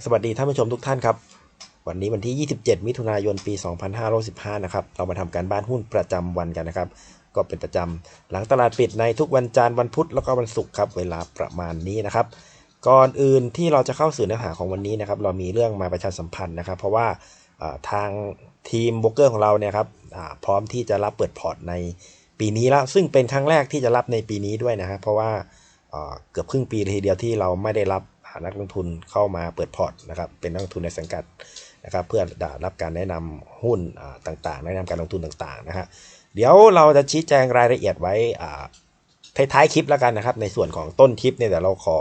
สวัสดีท่านผู้ชมทุกท่านครับ วันนี้วันที่ 27 มิถุนายน ปี 2515 นะครับ เรามาทำการบ้านหุ้นประจำวันกันนะครับ ก็เป็นประจำหลังตลาดปิดในทุกวันจันทร์วันพุธแล้วก็วันศุกร์ครับ เวลาประมาณนี้นะครับ ก่อนอื่นที่เราจะเข้าสู่เนื้อหาของวันนี้นะครับ เรามีเรื่องมาประชาสัมพันธ์นะครับ เพราะว่าทางทีมโบรกเกอร์ของเราเนี่ยครับพร้อมที่จะรับเปิดพอร์ตในปีนี้แล้ว ซึ่งเป็นครั้งแรกที่จะรับในปีนี้ด้วยนะครับเพราะว่าอ่าเกือบครึ่งปีเลยทีเดียวที่เราไม่ได้รับ นักลงทุนเข้ามาเปิดพอร์ตนะครับเป็นนักลงทุนในสังกัดนะครับเพื่อรับการแนะนำหุ้นต่างๆ แนะนำการลงทุนต่างๆนะฮะเดี๋ยวเราจะชี้แจงรายละเอียดไว้ท้ายๆคลิปแล้วกันนะครับ ในส่วนของต้นคลิปเนี่ยเดี๋ยวเราขอ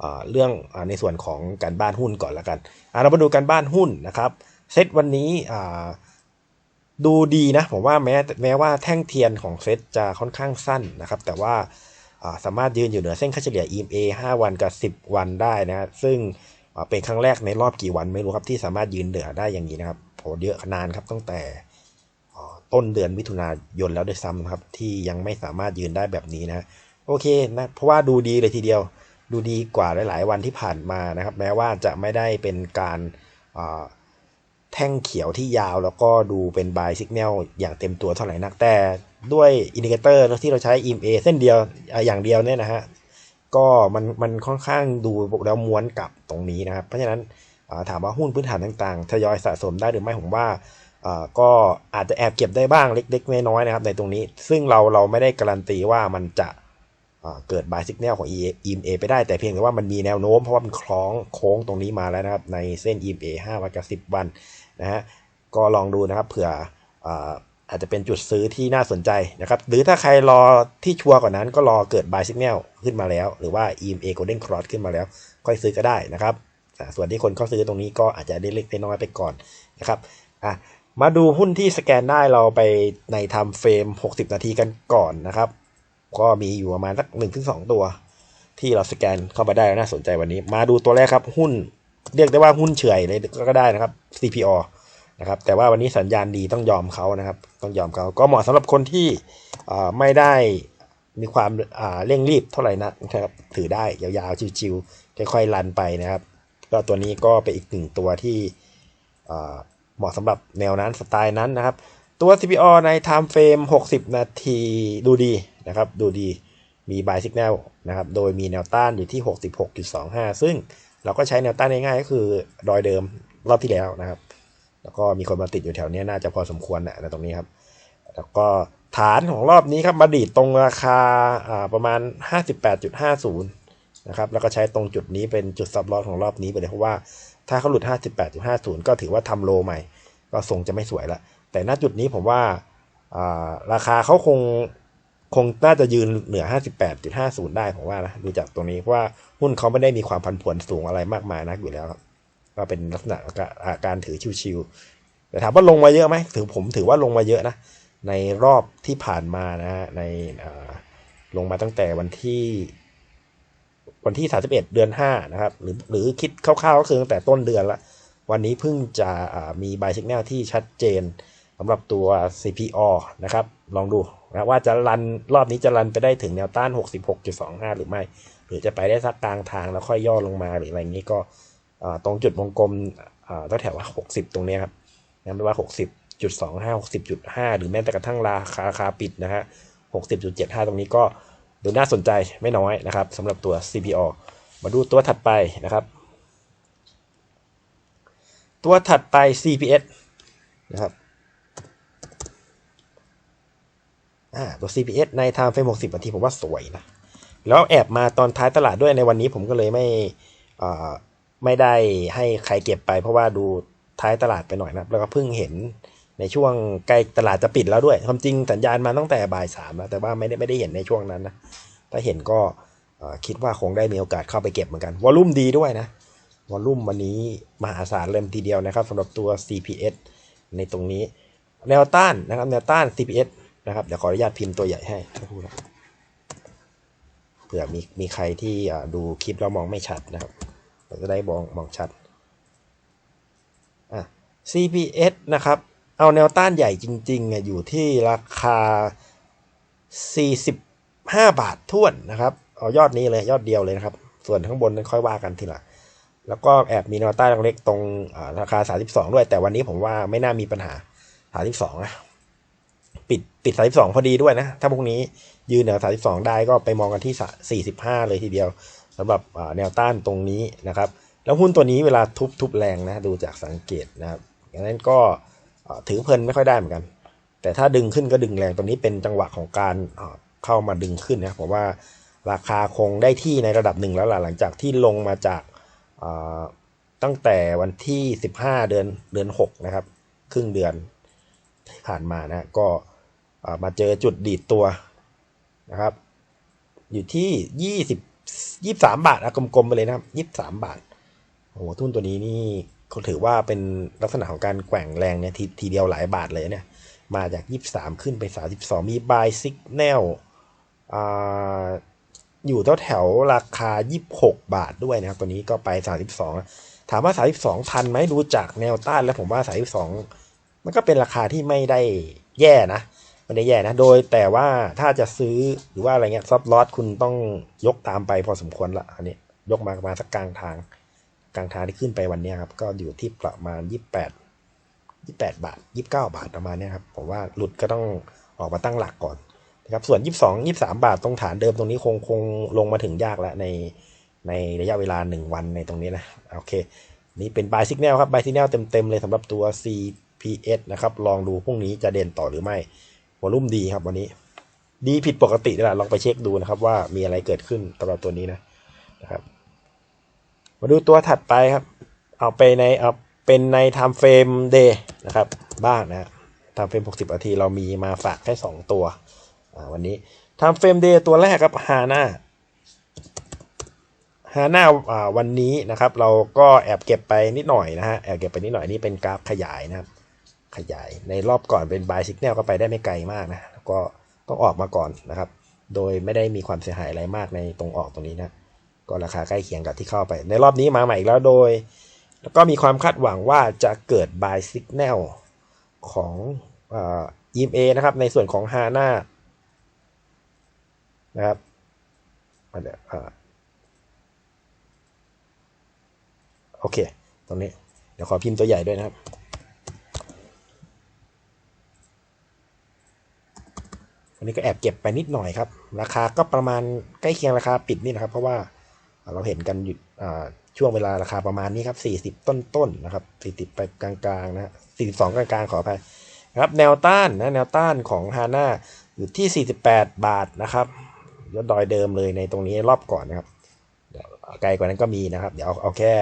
เอเรื่องอในส่วนของการบ้านหุ้นก่อนแล้วกันเรามาดูการบ้านหุ้นนะครับเซตวันนี้ดูดีนะผมว่าแม้แม้ว่าแท่งเทียนของเซตจะค่อนข้างสั้นนะครับ แต่ว่า สามารถยืนอยู่เหนือเส้นค่าเฉลี่ย EMA 5 วันกับ 10 วันได้นะซึ่งเป็นครั้งแรกในรอบกี่วันไม่รู้ครับที่สามารถยืนเหนือได้อย่างนี้นะครับโหเยอะนานครับตั้งแต่ต้นเดือนมิถุนายนแล้วด้วยซ้ำครับ ที่ยังไม่สามารถยืนได้แบบนี้นะโอเคนะเพราะว่าดูดีเลยทีเดียว ดูดีกว่าหลาย ๆ วันที่ผ่านมานะครับ แม้ว่าจะไม่ได้เป็นการแท่งเขียวที่ยาวแล้วก็ดูเป็นบายสัญญาณอย่างเต็มตัวเท่าไหร่นักแต่ ด้วยอินดิเคเตอร์ที่เราใช้ EMA เส้นเดียวอย่างเดียวเนี่ยนะฮะก็มันมันค่อนข้างดูแล้วม้วนกลับตรงนี้นะครับ เพราะฉะนั้นถามว่าหุ้นพื้นฐานต่างๆทยอยสะสมได้หรือไม่ผมว่าก็อาจจะแอบเก็บได้บ้างเล็กๆน้อยๆนะครับในตรงนี้ ซึ่งเราเราไม่ได้การันตีว่ามันจะเกิดบายสิกแนลของ EMA ไปได้แต่เพียงแต่ว่ามันมีแนวโน้มเพราะว่ามันคล้องโค้งตรงนี้มาแล้วนะครับในเส้น EMA 5วันกับ10 วันนะฮะก็ลองดูนะครับเผื่อ อาจจะเป็นจุดซื้อที่น่าสนใจนะครับ หรือถ้าใครรอที่ชัวร์กว่านั้นก็รอเกิด buy signal ขึ้นมาแล้ว หรือว่า EMA golden cross ขึ้นมาแล้ว ค่อยซื้อก็ได้นะครับ ส่วนที่คนเข้าซื้อตรงนี้ก็อาจจะได้เล็กได้น้อยไปก่อนนะครับอะมาดูหุ้นที่สแกนได้เราไปในไทม์เฟรม 60 นาทีกันก่อนนะครับ ก็มีอยู่ประมาณสัก1-2ถึงตัว ที่เราสแกนเข้าไปได้แล้วน่าสนใจวันนี้ มาดูตัวแรกครับหุ้นเรียกได้ว่าหุ้นเฉยเลยก็ได้นะครับ CPO นะครับ แต่ว่าวันนี้สัญญาณดีต้องยอมเขานะครับ ต้องยอมเขาก็เหมาะสำหรับคนที่ไม่ได้มีความาเร่งรีบเท่าไหร่นะครับ ถือได้ยาวๆชิวๆค่อยๆรันไปนะครับก็ตัวนี้ก็เป็นอีกหนึ่งตัวที่เหมาะสำหรับแนวนั้นสไตล์นั้นนะครับ ตัว CPO ใน Time Frame 60 นาทีดูดีนะครับ ดูดีมี Buy Signal นะครับ โดยมีแนวต้านอยู่ที่ 66.25 ซึ่งเราก็ใช้แนวต้านง่ายๆก็คือรอยเดิมรอบที่แล้วนะครับ แล้วก็มีคนมาติดอยู่แถวนี้น่าจะพอสมควรนะในตรงนี้ครับ แล้วก็ฐานของรอบนี้ครับมาดีดตรงราคาประมาณ 58.50 นะครับ แล้วก็ใช้ตรงจุดนี้เป็นจุดซับลอสของรอบนี้ไปเลยเพราะว่าถ้าเขาหลุด 58.50 ก็ถือว่าทำโลใหม่ ก็ทรงจะไม่สวยละ แต่ณจุดนี้ผมว่าราคาเขาคงคงน่าจะยืนเหนือ 58.50 ได้ผมว่านะดูจากตรงนี้เพราะว่าหุ้นเขาไม่ได้มีความผันผวนสูงอะไรมากมายนักอยู่แล้วครับ ก็เป็นลักษณะการถือชิวๆแต่ถามว่าลงมาเยอะไหมถือผมถือว่าลงมาเยอะนะ ในรอบที่ผ่านมานะฮะในลงมาตั้งแต่วันที่วันที่ 31 เดือน 5 นะครับ หรือหรือคิดคร่าวๆก็คือตั้งแต่ต้นเดือนละ วันนี้เพิ่งจะมี buy signal ที่ชัดเจนสำหรับตัว CPO นะครับ ลองดูนะว่าจะรันรอบนี้จะรันไปได้ถึงแนวต้าน 66.25 หรือไม่ หรือจะไปได้สักกลางทางแล้วค่อยย่อลงมาหรืออะไรอย่างนี้ก็ ตรงจุดวงกลมอ่าแถวว่า60ตรงนี้ครับนะไม่ว่า60.25 60.5หรือแม้แต่กระทั่งราคาราคาปิดนะฮะ60.75ตรงนี้ก็ดูน่าสนใจไม่น้อยนะครับสำหรับตัว CPO มาดูตัวถัดไปนะครับ ตัวถัดไป CPS นะครับตัว CPS ใน Time Frame 60นาทีผมว่าสวยนะ แล้วแอบมาตอนท้ายตลาดด้วยในวันนี้ผมก็เลยไม่ ไม่ได้ให้ใครเก็บไปเพราะว่าดูท้ายตลาดไปหน่อยนะแล้วก็เพิ่งเห็นในช่วงใกล้ตลาดจะปิดแล้วด้วย ความจริงสัญญาณมาตั้งแต่บ่ายสามแล้วแต่ว่าไม่ได้ไม่ได้เห็นในช่วงนั้นนะถ้าเห็นก็คิดว่าคงได้มีโอกาสเข้าไปเก็บเหมือนกันวอลุ่มดีด้วยนะวอลุ่มวันนี้มหาศาลเริ่มทีเดียวนะครับสำหรับตัว CPS ในตรงนี้ แนวต้านนะครับแนวต้าน CPS นะครับเดี๋ยวขออนุญาตพิมพ์ตัวใหญ่ให้ครูนะเผื่อมีมีใครที่ดูคลิปแล้วมองไม่ชัดนะครับ เราจะได้มองมองชัดอะ CPS นะครับ เอาแนวต้านใหญ่จริงๆ อยู่ที่ราคา 45 บาทท้วนนะครับ เอายอดนี้เลยยอดเดียวเลยนะครับ ส่วนข้างบนนั้นค่อยว่ากันทีหลังแล้วก็แอบมีแนวต้านเล็กๆตรงราคา 32 ด้วย แต่วันนี้ผมว่าไม่น่ามีปัญหา 32นะปิดปิด 32 พอดีด้วยนะ ถ้าพรุ่งนี้ยืนเหนือ32 ได้ก็ไปมองกันที่ 45 เลยทีเดียว สำหรับแนวต้านตรงนี้นะครับ แล้วหุ้นตัวนี้เวลาทุบทุบแรงนะดูจากสังเกตนะครับอย่างนั้นก็ถือเพลินไม่ค่อยได้เหมือนกัน แต่ถ้าดึงขึ้นก็ดึงแรงตรงนี้เป็นจังหวะของการเข้ามาดึงขึ้นนะผมว่าราคาคงได้ที่ในระดับหนึ่งแล้วล่ะหลังจากที่ลงมาจากตั้งแต่วันที่ 15 เดือนเดือน 6 นะครับ ครึ่งเดือนที่ผ่านมานะก็มาเจอจุดดีดตัวนะครับ อยู่ที่ 20 23บาทอะกลมๆไปเลยนะครับ23บาทโอ้โหทุนตัวนี้นี่เขาถือว่าเป็นลักษณะของการแกว่งแรงเนี่ยททีเดียวหลายบาทเลยเนี่ย มาจาก23ขึ้นไป32มี buy signal อ่าอยู่แถวแถวราคา 26 บาทด้วยนะครับ ตัวนี้ก็ไป 32 ถามว่า 32ทันไหมดูจากแนวต้านแล้วผมว่า 32 มันก็เป็นราคาที่ไม่ได้แย่นะ ไม่ได้แย่นะ โดยแต่ว่าถ้าจะซื้อหรือว่าอะไรเงี้ยซับลอสคุณต้องยกตามไปพอสมควรละอันนี้ยกมาประมาณสักกลางทาง กลางทางที่ขึ้นไปวันนี้ครับ ก็อยู่ที่ประมาณ 28 28 บาท 29 บาทประมาณนี้ครับผมว่าหลุดก็ต้องออกมาตั้งหลักก่อนนะครับส่วน 22 23 บาทตรงฐานเดิมตรงนี้คงคงลงมาถึงยากแล้วในในระยะเวลา 1 วันในตรงนี้นะโอเค นี่เป็น buy signal ครับ buy signal เต็มๆเลยสำหรับตัว CPS นะครับลองดูพรุ่งนี้จะเด่นต่อหรือไม่ วอลุ่มดีครับวันนี้ ดีผิดปกตินี่แหละลองไปเช็คดูนะครับ ว่ามีอะไรเกิดขึ้นสำหรับตัวนี้นะนะครับ มาดูตัวถัดไปครับ เอาไปในเอาเป็นใน time frame day นะครับ บ้างนะ time frame 60นาทีเรามีมาฝากแค่ 2 ตัววันนี้ time frame day ตัวแรกครับ HANA HANA อ่าวันนี้นะครับ เราก็แอบเก็บไปนิดหน่อยนะฮะแอบเก็บไปนิดหน่อยนี่เป็นกราฟขยายนะครับ ขยาย ในรอบก่อนเป็น buy signal ก็ไปได้ไม่ไกลมากนะแล้วก็ต้องออกมาก่อนนะครับ โดยไม่ได้มีความเสียหายอะไรมากในตรงออกตรงนี้นะก็ราคาใกล้เคียงกับที่เข้าไป ในรอบนี้มาใหม่อีกแล้วโดย แล้วก็มีความคาดหวังว่าจะเกิด buy signal ของเอ่อ EMA นะครับ ในส่วนของ HANA นะครับเดี๋ยวโอเค ตรงนี้ เดี๋ยวขอพิมพ์ตัวใหญ่ด้วยนะครับ วันนี้ก็แอบเก็บไปนิดหน่อยครับ ราคาก็ประมาณใกล้เคียงราคาปิดนี่นะครับ เพราะว่าเราเห็นกันอยู่ช่วงเวลาราคาประมาณนี้ครับ 40 ต้นๆนนะครับ 40 ไปกลางๆนะ42 กลางๆ ขออภัยครับแนวต้านนะแนวต้านของฮาน่าอยู่ที่ 48 บาทนะครับยอดดอยเดิมเลยในตรงนี้รอบก่อนนะครับไกลกว่านั้นก็มีนะครับ เดี๋ยวเอาเอาแค่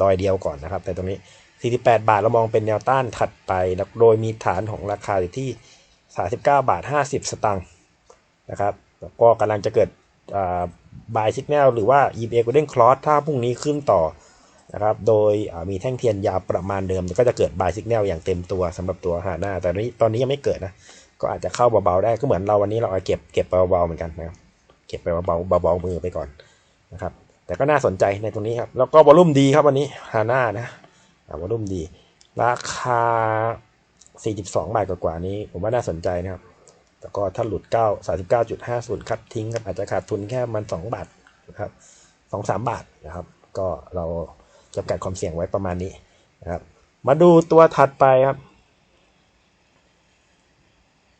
ดอยเดียวก่อนนะครับ แต่ตรงนี้ 48 บาทเรามองเป็นแนวต้านถัดไป โดยมีฐานของราคาอยู่ที่ 39 บาท 50 สตางค์นะครับก็กำลังจะเกิดบายสิกแนลหรือว่า EBA Golden Cross ถ้าพรุ่งนี้ขึ้นต่อนะครับ โดยมีแท่งเทียนยาวประมาณเดิม ก็จะเกิดบายสิกแนลอย่างเต็มตัวสำหรับตัวหาหน้า แต่ตอนนี้ตอนนี้ยังไม่เกิดนะ ก็อาจจะเข้าเบาๆได้ ก็เหมือนเราวันนี้เราเอาเก็บเก็บไปเบาๆเหมือนกันนะครับ เก็บไปเบาๆเบาๆมือไปก่อนนะครับ แต่ก็น่าสนใจในตรงนี้ครับ แล้วก็วอลุ่มดีครับวันนี้ฮาน่านะวอลุ่มดี ราคา 42 บาทกว่าๆนี้ ผมว่าน่าสนใจนะครับแล้วก็ถ้าหลุด 9 39.50คัดทิ้งครับอาจจะขาดทุนแค่มัน 2 บาทนะครับ2-3 บาทนะครับ ก็เราจำกัดความเสี่ยงไว้ประมาณนี้นะครับ มาดูตัวถัดไปครับ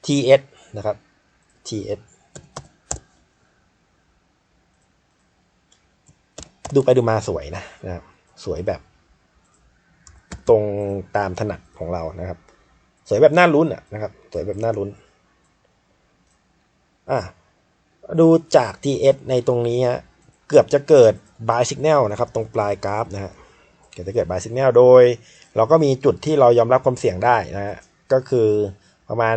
TS นะครับ TS ดูไปดูมาสวยนะนะครับ สวยแบบ ตรงตามถนัดของเรานะครับ สวยแบบน่าลุ้นอะนะครับ สวยแบบน่าลุ้นอะดูจาก TS ในตรงนี้ฮะเกือบจะเกิด buy signal นะครับ ตรงปลายกราฟนะฮะเกือบจะเกิด buy signal โดย เราก็มีจุดที่เรายอมรับความเสี่ยงได้นะฮะก็คือประมาณ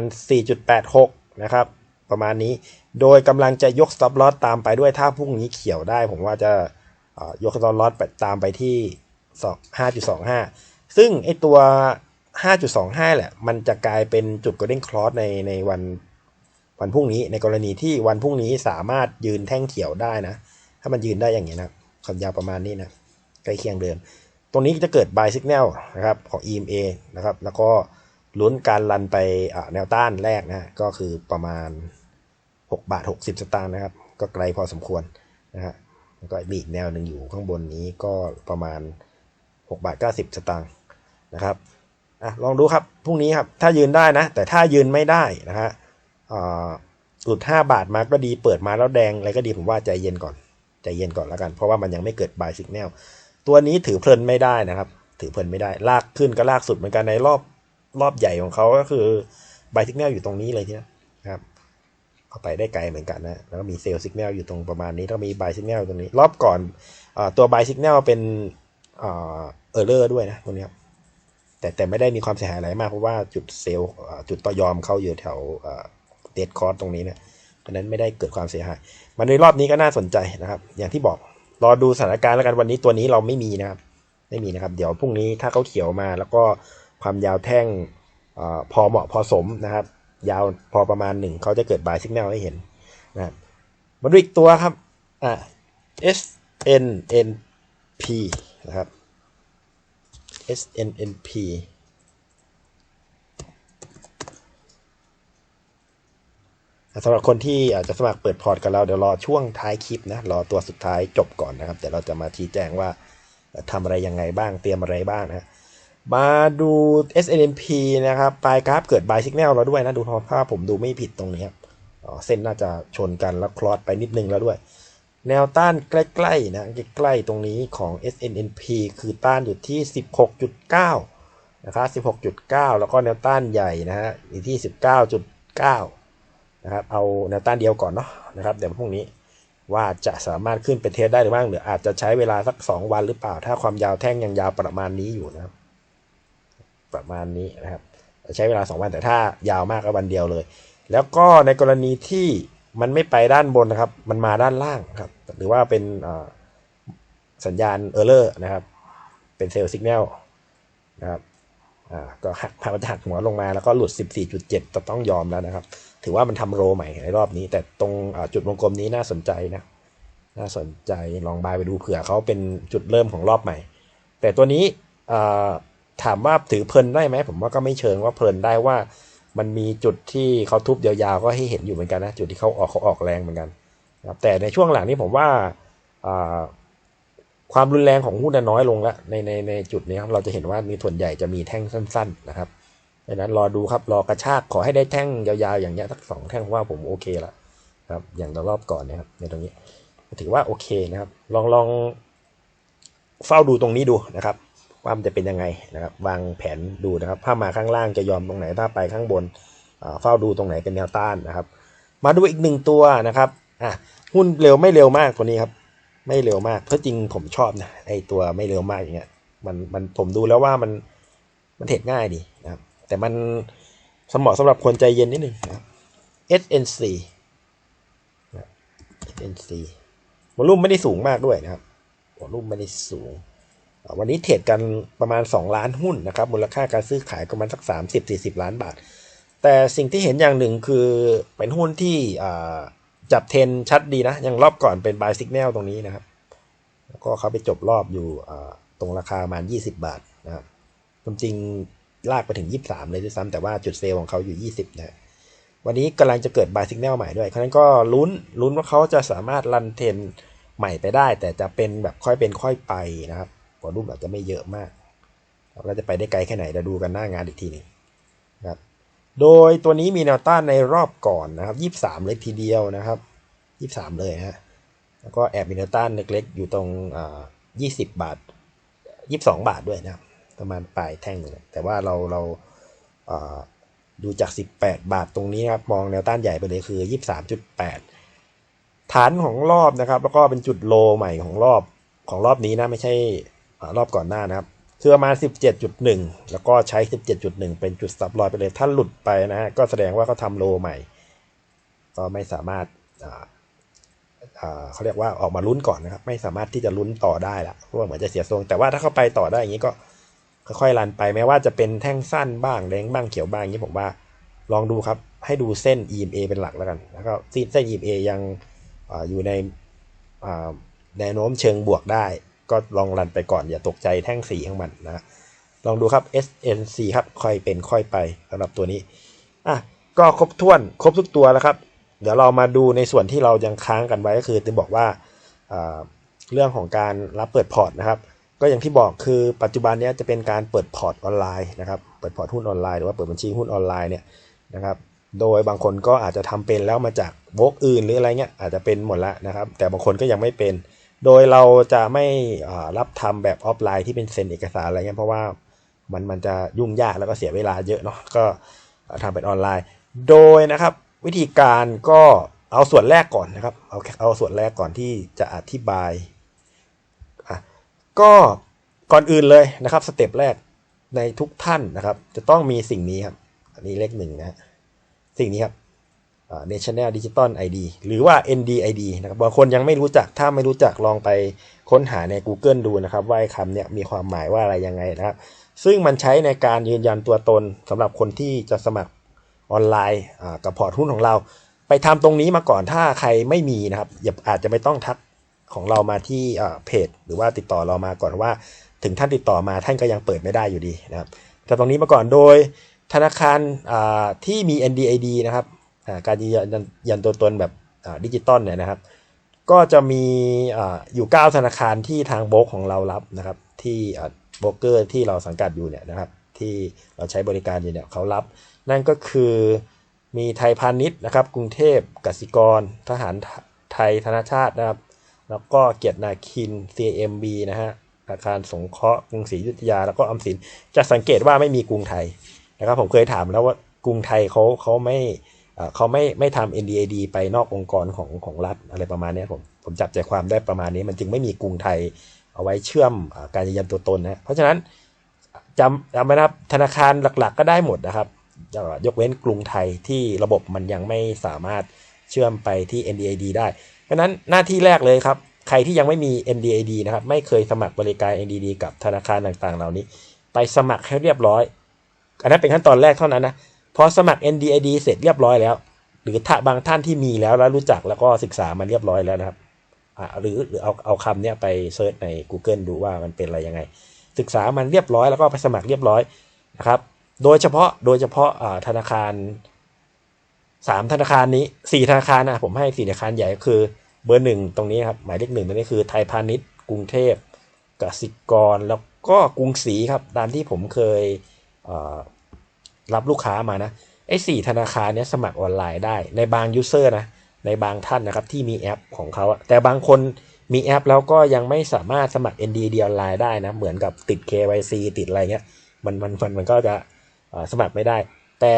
4.86 นะครับ ประมาณนี้โดยกำลังจะยก stop loss ตามไปด้วยถ้าพรุ่งนี้เขียวได้ ผมว่าจะยก stop loss ไปตามไปที่ 5.25 ซึ่งไอตัว 5.25 แหละ มันจะกลายเป็นจุด golden cross ในในวันวันพรุ่งนี้ในกรณีที่วันพรุ่งนี้สามารถยืนแท่งเขียวได้นะ ถ้ามันยืนได้อย่างนี้นะความยาวประมาณนี้นะใกล้เคียงเดิม ตรงนี้จะเกิด buy signal นะครับของ EMA นะครับแล้วก็ลุ้นการลันไปแนวต้านแรกนะก็คือประมาณ 6 บาท 60 สตางค์นะครับ ก็ไกลพอสมควรนะฮะแล้วก็มีอีกแนวหนึ่งอยู่ข้างบนนี้ก็ประมาณ 6 บาท 90 สตางค์นะครับ อะลองดูครับพรุ่งนี้ครับถ้ายืนได้นะ แต่ถ้ายืนไม่ได้นะฮะหลุด5บาทมาก็ดีเปิดมาแล้วแดงอะไรก็ดีผมว่าใจเย็นก่อนใจเย็นก่อนแล้วกัน เพราะว่ามันยังไม่เกิดบายสิกแนลตัวนี้ถือเพลินไม่ได้นะครับ ถือเพลินไม่ได้ ลากขึ้นก็ลากสุดเหมือนกันในรอบรอบใหญ่ของเขาก็คือบายสิกแนลอยู่ตรงนี้เลยทีนะครับเข้าไปได้ไกลเหมือนกันนะแล้วก็มีเซลล์สัญญาณอยู่ตรงประมาณนี้แล้วมีบายสัญญาณตรงนี้ รอบก่อนอตัวบายสัญญาณเป็นเออร์เลอร์ด้วยนะตรงนี้ครับ แต่แต่ไม่ได้มีความเสียหายอะไรมาก เพราะว่าจุดเซลล์จุดต่อยอมเขาอยู่แถวเดดคอร์สตรงนี้เนี่ยเพราะนั้นไม่ได้เกิดความเสียหายมาในรอบนี้ก็น่าสนใจนะครับ อย่างที่บอกรอดูสถานการณ์แล้วกันวันนี้ตัวนี้เราไม่มีนะครับ ไม่มีนะครับ เดี๋ยวพรุ่งนี้ถ้าเขาเขียวมาแล้วก็ความยาวแท่งอพอเหมาะพอสมนะครับ ยาวพอประมาณหนึ่งเขาจะเกิดบายสัญญาณให้เห็นนะครับมาดูอีกตัวครับอ่า S N N P นะครับ S N N P สำหรับคนที่อาจจะสมัครเปิดพอร์ตกับเราเดี๋ยวรอช่วงท้ายคลิปนะรอตัวสุดท้ายจบก่อนนะครับเดี๋ยวเราจะมาชี้แจงว่าทำอะไรยังไงบ้างเตรียมอะไรบ้างนะมาดู SNMP นะครับปลายกราฟเกิดบายสัญญาณเราด้วยนะ ดูภาพผมดูไม่ผิดตรงนี้ครับเส้นน่าจะชนกันแล้วคลอดไปนิดนึงแล้วด้วย แนวต้านใกล้ๆนะใกล้ๆตรงนี้ของ SNNP คือต้านอยู่ที่ 16.9นะครับ16.9 แล้วก็แนวต้านใหญ่นะฮะอยู่ที่ 19.9นะครับเอาแนวต้านเดียวก่อนเนาะนะครับเดี๋ยวพรุ่งนี้ว่าจะสามารถขึ้นไปเทสได้หรือไม่หรืออาจจะใช้เวลาสัก 2 วันหรือเปล่า ถ้าความยาวแท่งยังยาวประมาณนี้อยู่นะครับ ประมาณนี้นะครับ ใช้เวลา 2 วันแต่ถ้ายาวมากก็วันเดียวเลย แล้วก็ในกรณีที่ มันไม่ไปด้านบนนะครับ มันมาด้านล่างครับ หรือว่าเป็นสัญญาณเออร์เลอร์นะครับ เป็นเซลล์สัญญาณนะครับก็หักพามันจะหักหัวลงมาแล้วก็หลุด 14.7จะต้องยอมแล้วนะครับ ถือว่ามันทำโรใหม่ในรอบนี้ แต่ตรงจุดวงกลมนี้น่าสนใจนะ น่าสนใจลองบายไปดูเผื่อเขาเป็นจุดเริ่มของรอบใหม่ แต่ตัวนี้ถามว่าถือเพลินได้ไหมผมว่าก็ไม่เชิงว่าเพลินได้ว่า มันมีจุดที่เขาทุบยาวๆก็ให้เห็นอยู่เหมือนกันนะจุดที่เขาออกเขาออกแรงเหมือนกันนะครับแต่ในช่วงหลังนี้ผมว่าความรุนแรงของหุ้นน้อยลงแล้วในในในจุดนี้ครับเราจะเห็นว่ามีส่วนใหญ่จะมีแท่งสั้น ๆ นะครับดังนั้นรอดูครับรอกระชากขอให้ได้แท่งยาวๆอย่างเงี้ยสักสองแท่งว่าผมโอเคละครับ อย่างรอบก่อนนะครับในตรงนี้ถือว่าโอเคนะครับ ลองลองเฝ้าดูตรงนี้ดูนะครับ ว่ามันจะเป็นยังไงนะครับ วางแผนดูนะครับ ถ้ามาข้างล่างจะยอมตรงไหนถ้าไปข้างบนเฝ้าดูตรงไหนเป็นแนวต้านนะครับ มาดูอีกหนึ่งตัวนะครับอะหุ้นเร็วไม่เร็วมากตัวนี้ครับ ไม่เร็วมากเพราะจริงผมชอบนะไอตัวไม่เร็วมากอย่างเงี้ยมันมันผมดูแล้วว่ามันมันเทรดง่ายดีนะครับ แต่มันสมองสำหรับคนใจเย็นนิดนึงนะครับ SNC SNC วอลุ่มไม่ได้สูงมากด้วยนะครับวอลุ่มไม่ได้สูง วันนี้เทรดกันประมาณ 2 ล้านหุ้นนะครับมูลค่าการซื้อขายประมาณสัก 30-40 ล้านบาท แต่สิ่งที่เห็นอย่างหนึ่งคือเป็นหุ้นที่จับเทนชัดดีนะ อย่างรอบก่อนเป็น buy signal ตรงนี้นะครับ แล้วก็เขาไปจบรอบอยู่ตรงราคาประมาณ 20 บาทนะครับความจริงลากไปถึง 23 เลยด้วยซ้ำแต่ว่าจุดเซลล์ของเขาอยู่ 20 นะวันนี้กำลังจะเกิด buy signal ใหม่ด้วยฉะนั้นก็ลุ้นลุ้นว่าเขาจะสามารถรันเทนใหม่ไปได้ แต่จะเป็นแบบค่อยเป็นค่อยไปนะครับ วอลุ่มอาจจะไม่เยอะมากเราจะไปได้ไกลแค่ไหนเราดูกันหน้างานอีกทีนึงนะครับโดยตัวนี้มีแนวต้านในรอบก่อนนะครับ 23 เลยทีเดียวนะครับ 23 เลยฮะแล้วก็แอบมีแนวต้านเล็กๆอยู่ตรงอ่า20 บาท 22 บาทด้วยนะครับประมาณปลายแท่งเลยแต่ว่าเราเราดูจาก 18 บาทตรงนี้ครับมองแนวต้านใหญ่ไปเลยคือ 23.8 ฐานของรอบนะครับ แล้วก็เป็นจุดโลใหม่ของรอบของรอบนี้นะไม่ใช่ รอบก่อนหน้านะครับคือประมาณ 17.1 แล้วก็ใช้ 17.1 เป็นจุดซับลอยไปเลย ถ้าหลุดไปนะฮะก็แสดงว่าเขาทำโลใหม่ ก็ไม่สามารถเขาเรียกว่าออกมาลุ้นก่อนนะครับ ไม่สามารถที่จะลุ้นต่อได้ละเพราะว่าเหมือนจะเสียทรง แต่ว่าถ้าเข้าไปต่อได้อย่างนี้ก็ค่อยๆรันไปแม้ว่าจะเป็นแท่งสั้นบ้างแดงบ้างเขียวบ้างอย่างนี้ผมว่าลองดูครับ ให้ดูเส้น EMA เป็นหลักแล้วกัน แล้วก็เส้น EMA ยังออยู่ในแนวโน้มเชิงบวกได้ ก็ลองรันไปก่อนอย่าตกใจแท่งสีของมันนะ ลองดูครับ SNC ครับค่อยเป็นค่อยไปสำหรับตัวนี้อะก็ครบถ้วนครบทุกตัวแล้วครับ เดี๋ยวเรามาดูในส่วนที่เรายังค้างกันไว้ก็คือจะบอกว่าเรื่องของการรับเปิดพอร์ตนะครับ ก็อย่างที่บอกคือปัจจุบันนี้จะเป็นการเปิดพอร์ตออนไลน์นะครับ เปิดพอร์ตหุ้นออนไลน์หรือว่าเปิดบัญชีหุ้นออนไลน์เนี่ยนะครับ โดยบางคนก็อาจจะทำเป็นแล้วมาจากโบกอื่นหรืออะไรเงี้ยอาจจะเป็นหมดแล้วนะครับ แต่บางคนก็ยังไม่เป็น โดยเราจะไม่รับทำแบบออฟไลน์ที่เป็นเซ็นเอกสารอะไรเงี้ยเพราะว่ามันมันจะยุ่งยากแล้วก็เสียเวลาเยอะเนาะก็ทำเป็นออนไลน์ โดยนะครับวิธีการก็เอาส่วนแรกก่อนนะครับเอาเอาส่วนแรกก่อนที่จะอธิบายอะก็ก่อนอื่นเลยนะครับสเต็ปแรกในทุกท่านนะครับ จะต้องมีสิ่งนี้ครับอันนี้เลขหนึ่งนะสิ่งนี้ครับ National Digital ID หรือว่า NDID นะครับบางคนยังไม่รู้จักถ้าไม่รู้จักลองไปค้นหาใน Google ดูนะครับ ว่าคำเนี้ยมีความหมายว่าอะไรยังไงนะครับ ซึ่งมันใช้ในการยืนยันตัวตนสำหรับคนที่จะสมัครออนไลน์กับพอร์ตหุ้นของเรา ไปทำตรงนี้มาก่อนถ้าใครไม่มีนะครับอย่าอาจจะไม่ต้องทักของเรามาที่เพจ หรือว่าติดต่อเรามาก่อนว่า ถึงท่านติดต่อมาท่านก็ยังเปิดไม่ได้อยู่ดีนะครับแต่ตรงนี้มาก่อนโดยธนาคารที่มี NDID นะครับ การยืนยันตัวตนแบบดิจิตอลเนี่ยนะครับ ก็จะมีอยู่ 9 ธนาคารที่ทางโบกของเรารับนะครับ ที่โบรกเกอร์ที่เราสังกัดอยู่เนี่ยนะครับ ที่เราใช้บริการอยู่เนี่ยเขารับ นั่นก็คือมีไทยพาณิชย์นะครับ กรุงเทพกสิกร ทหารไทยธนาชาตินะครับ แล้วก็เกียรตินาคิน CMB นะฮะอาคารสงเคราะห์กรุงศรีอยุธยาแล้วก็ออมสินจะสังเกตว่าไม่มีกรุงไทยนะครับ ผมเคยถามแล้วว่ากรุงไทยเขาเขาไม่ เขาไม่ไม่ทำ NDAD ไปนอกองค์กรของของรัฐอะไรประมาณนี้ผมผมจับใจความได้ประมาณนี้ มันจึงไม่มีกรุงไทยเอาไว้เชื่อมอการยืนยันตัวตนนะเพราะฉะนั้นจำจำไว้นะครับธนาคารหลักๆ ก็ได้หมดนะครับ ยกเว้นกรุงไทยที่ระบบมันยังไม่สามารถเชื่อมไปที่ NDAD ได้ เพราะฉะนั้นหน้าที่แรกเลยครับ ใครที่ยังไม่มี NDAD นะครับ ไม่เคยสมัครบริการ NDAD กับธนาคารต่างๆ เหล่านี้ ไปสมัครให้เรียบร้อย อันนั้นเป็นขั้นตอนแรกเท่านั้นนะ พอสมัคร NDAD เสร็จเรียบร้อยแล้ว หรือถ้าบางท่านที่มีแล้วแล้วรู้จักแล้วก็ศึกษามันเรียบร้อยแล้วนะครับหรือหรือเอาเอาคำเนี้ยไปเซิร์ชใน Google ดูว่ามันเป็นอะไรยังไง ศึกษามันเรียบร้อยแล้วก็ไปสมัครเรียบร้อยนะครับ โดยเฉพาะโดยเฉพาะธนาคารสามธนาคารนี้สี่ธนาคารนะผมให้สี่ธนาคารใหญ่ก็คือเบอร์หนึ่งตรงนี้ครับหมายเลขหนึ่งตรงนี้คือไทยพาณิชย์กรุงเทพกสิกรแล้วก็กรุงศรีครับตามที่ผมเคยเรับลูกค้ามานะไอ้สี่ธนาคารเนี้ยสมัครออนไลน์ได้ในบางยูเซอร์นะในบางท่านนะครับที่มีแอปของเขาแต่บางคนมีแอปแล้วก็ยังไม่สามารถสมัคร NDD ออนไลน์ได้นะเหมือนกับติด KYC ติดอะไรเงี้ยมันมันมันมันก็จะสมัครไม่ได้ แต่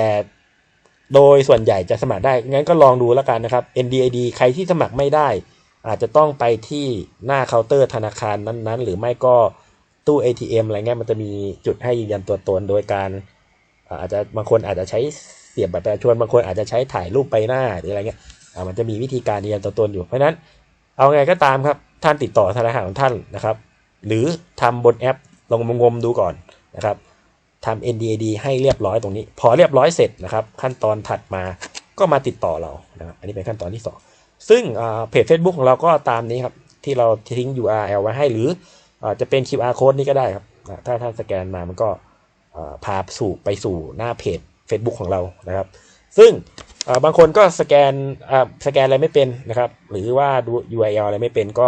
โดยส่วนใหญ่จะสมัครได้ งั้นก็ลองดูแล้วกันนะครับ NDID ใครที่สมัครไม่ได้ อาจจะต้องไปที่หน้าเคาน์เตอร์ธนาคารนั้นๆ หรือไม่ก็ตู้ ATM อะไรเงี้ยมันจะมีจุดให้ยืนยันตัวตนโดยการ อาจจะบางคนอาจจะใช้เสียบบัตรประชาชนบางคนอาจจะใช้ถ่ายรูปไปหน้าหรืออะไรเงี้ยมันจะมีวิธีการยืนยันตัวตนอยู่เพราะนั้น เอาไงก็ตามครับท่านติดต่อธนาคารของท่านนะครับ หรือทำบนแอปลองงมดูก่อนนะครับทำ NDAD ให้เรียบร้อยตรงนี้ พอเรียบร้อยเสร็จนะครับ ขั้นตอนถัดมาก็มาติดต่อเรานะครับอันนี้เป็นขั้นตอนที่สองซึ่งเพจ Facebook ของเราก็ตามนี้ครับ ที่เราทิ้ง URL ไว้ให้หรืออจะเป็น QR code นี้ก็ได้ครับ ถ้าท่านสแกนมามันก็ พาสู่ไปสู่หน้าเพจ Facebook ของเรานะครับ ซึ่งบางคนก็สแกนสแกนอะไรไม่เป็นนะครับ หรือว่าดู URL อะไรไม่เป็นก็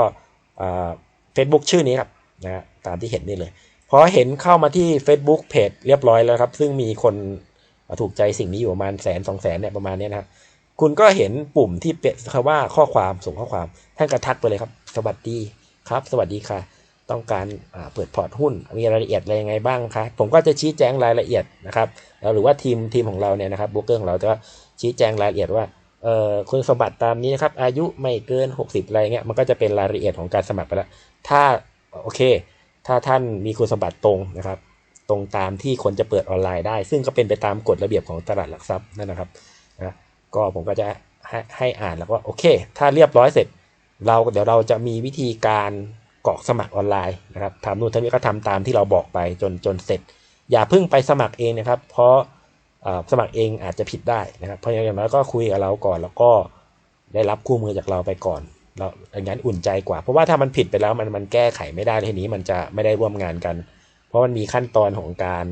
เฟซบุ๊กชื่อนี้ครับนะตามที่เห็นนี่เลยพอเห็นเข้ามาที่ Facebook เพจเรียบร้อยแล้วครับ ซึ่งมีคนถูกใจสิ่งนี้อยู่ประมาณแสนสองแสนเนี่ยประมาณเนี้ยนะครับคุณก็เห็นปุ่มที่เป็นคำว่าข้อความส่งข้อความท่านกระทักไปเลยครับ สวัสดีครับ สวัสดีค่ะ ต้องการเปิดพอร์ตหุ้น มีรายละเอียดอะไรยังไงบ้างคะผมก็จะชี้แจงรายละเอียดนะครับหรือว่าทีมทีมของเราเนี่ยนะครับโบรกเกอร์ของเราจะชี้แจงรายละเอียดว่าเอ่อคุณสมบัติตามนี้นะครับ อายุไม่เกิน 60อะไรเงี้ยมันก็จะเป็นรายละเอียดของการสมัครไปแล้ว ถ้าโอเค ถ้าท่านมีคุณสมบัติตรงนะครับ ตรงตามที่คนจะเปิดออนไลน์ได้ ซึ่งก็เป็นไปตามกฎระเบียบของตลาดหลักทรัพย์นั่นนะครับนะก็ผมก็จะให้ให้อ่านแล้วว่าโอเค ถ้าเรียบร้อยเสร็จ เราเดี๋ยวเราจะมีวิธีการ กรอกสมัครออนไลน์นะครับทำนู่นทำนี่ก็ทำตามที่เราบอกไปจนจนเสร็จ อย่าเพิ่งไปสมัครเองนะครับ เพราะสมัครเองอาจจะผิดได้นะครับ เพราะอย่างน้อยก็คุยกับเราก่อน แล้วก็ได้รับคู่มือจากเราไปก่อนเราอย่างนั้นอุ่นใจกว่า เพราะว่าถ้ามันผิดไปแล้วมันมันแก้ไขไม่ได้ทีนี้มันจะไม่ได้ร่วมงานกัน เพราะมันมีขั้นตอนของการ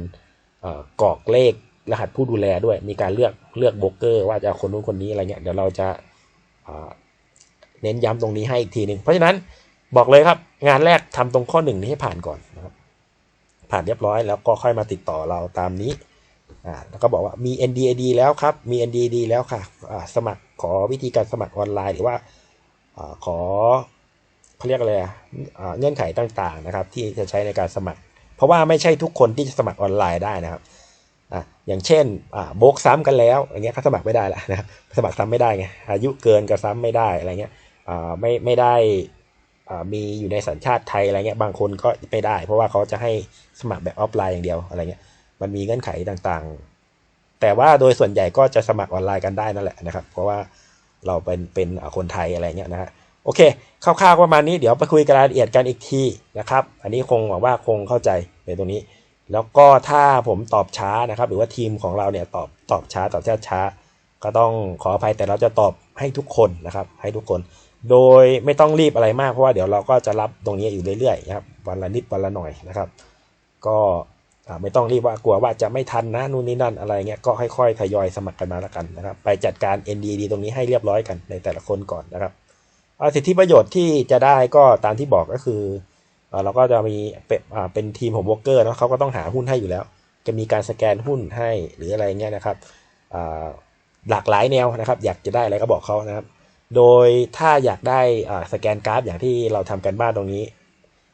เกรอกเลขรหัสผู้ดูแลด้วย มีการเลือกเลือกโบรกเกอร์ ว่าจะคนนู้นคนนี้อะไรเงี้ยเดี๋ยวเราจะเอ่อเน้นย้ำตรงนี้ให้อีกทีหนึ่งเพราะฉะนั้น บอกเลยครับ งานแรกทำตรงข้อหนึ่งนี้ให้ผ่านก่อนนะครับ ผ่านเรียบร้อยแล้วก็ค่อยมาติดต่อเราตามนี้อ่าแล้วก็บอกว่ามี NDAD แล้วครับ มี NDAD แล้วค่ะอ่าสมัครขอวิธีการสมัครออนไลน์หรือว่าอาขอเขาเรียกอะไรอ่าเงื่อนไขต่างๆนะครับ ที่จะใช้ในการสมัคร เพราะว่าไม่ใช่ทุกคนที่จะสมัครออนไลน์ได้นะครับอะอย่างเช่นอ่าโบกซ้ำกันแล้วอย่างเงี้ยก็สมัครไม่ได้ละนะครับสมัครซ้ำไม่ได้ไงอายุเกินก็ซ้ำไม่ได้อะไรเงี้ยอ่าไม่ไม่ได้ มีอยู่ในสัญชาติไทยอะไรเงี้ยบางคนก็ไม่ได้ เพราะว่าเขาจะให้สมัครแบบออฟไลน์อย่างเดียวอะไรเงี้ยมันมีเงื่อนไขต่างๆ แต่ว่าโดยส่วนใหญ่ก็จะสมัครออนไลน์กันได้นั่นแหละนะครับ เพราะว่าเราเป็นเป็นคนไทยอะไรเงี้ยนะฮะโอเคคร่าวๆประมาณนี้เดี๋ยวไปคุยกันรายละเอียดกันอีกทีนะครับ อันนี้คงหวังว่าคงเข้าใจในตรงนี้ แล้วก็ถ้าผมตอบช้านะครับ หรือว่าทีมของเราเนี่ยตอบตอบช้าตอบช้าช้าก็ต้องขออภัยแต่เราจะตอบให้ทุกคนนะครับ ให้ทุกคน โดยไม่ต้องรีบอะไรมากเพราะว่าเดี๋ยวเราก็จะรับตรงนี้อยู่เรื่อยๆนะครับวันละนิดวันละหน่อยนะครับ ก็ไม่ต้องรีบว่ากลัวว่าจะไม่ทันนะนู่นนี่นั่นอะไรเงี้ยก็ค่อยๆทยอยสมัครกันมาแล้วกันนะครับ ไปจัดการ NDD ตรงนี้ให้เรียบร้อยกันในแต่ละคนก่อนนะครับสิทธิประโยชน์ที่จะได้ก็ตามที่บอกก็คือเราก็จะมีเป็นอ่าเป็นทีมของโบรกเกอร์เนาะเขาก็ต้องหาหุ้นให้อยู่แล้ว จะมีการสแกนหุ้นให้หรืออะไรเงี้ยนะครับหลากหลายแนวนะครับ อยากจะได้อะไรก็บอกเขานะครับ โดยถ้าอยากได้สแกนกราฟอย่างที่เราทำกันบ้านตรงนี้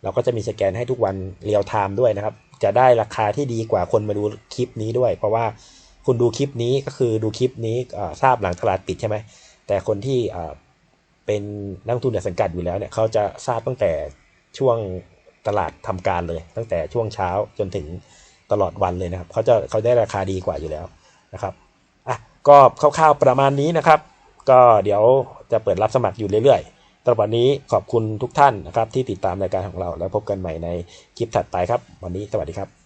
เราก็จะมีสแกนให้ทุกวันเรียลไทม์ด้วยนะครับ จะได้ราคาที่ดีกว่าคนมาดูคลิปนี้ด้วย เพราะว่าคุณดูคลิปนี้ก็คือดูคลิปนี้ทราบหลังตลาดปิดใช่ไหมแต่คนที่เป็นนักทุนในสังกัดอยู่แล้วเนี่ยเขาจะทราบตั้งแต่ช่วงตลาดทำการเลย ตั้งแต่ช่วงเช้าจนถึงตลอดวันเลยนะครับเขาจะเขาได้ราคาดีกว่าอยู่แล้วนะครับอะก็คร่าวๆประมาณนี้นะครับ ก็เดี๋ยว จะเปิดรับสมัครอยู่เรื่อยๆตลอดวันนี้ขอบคุณทุกท่านนะครับที่ติดตามรายการของเราแล้วพบกันใหม่ในคลิปถัดไปครับ วันนี้สวัสดีครับ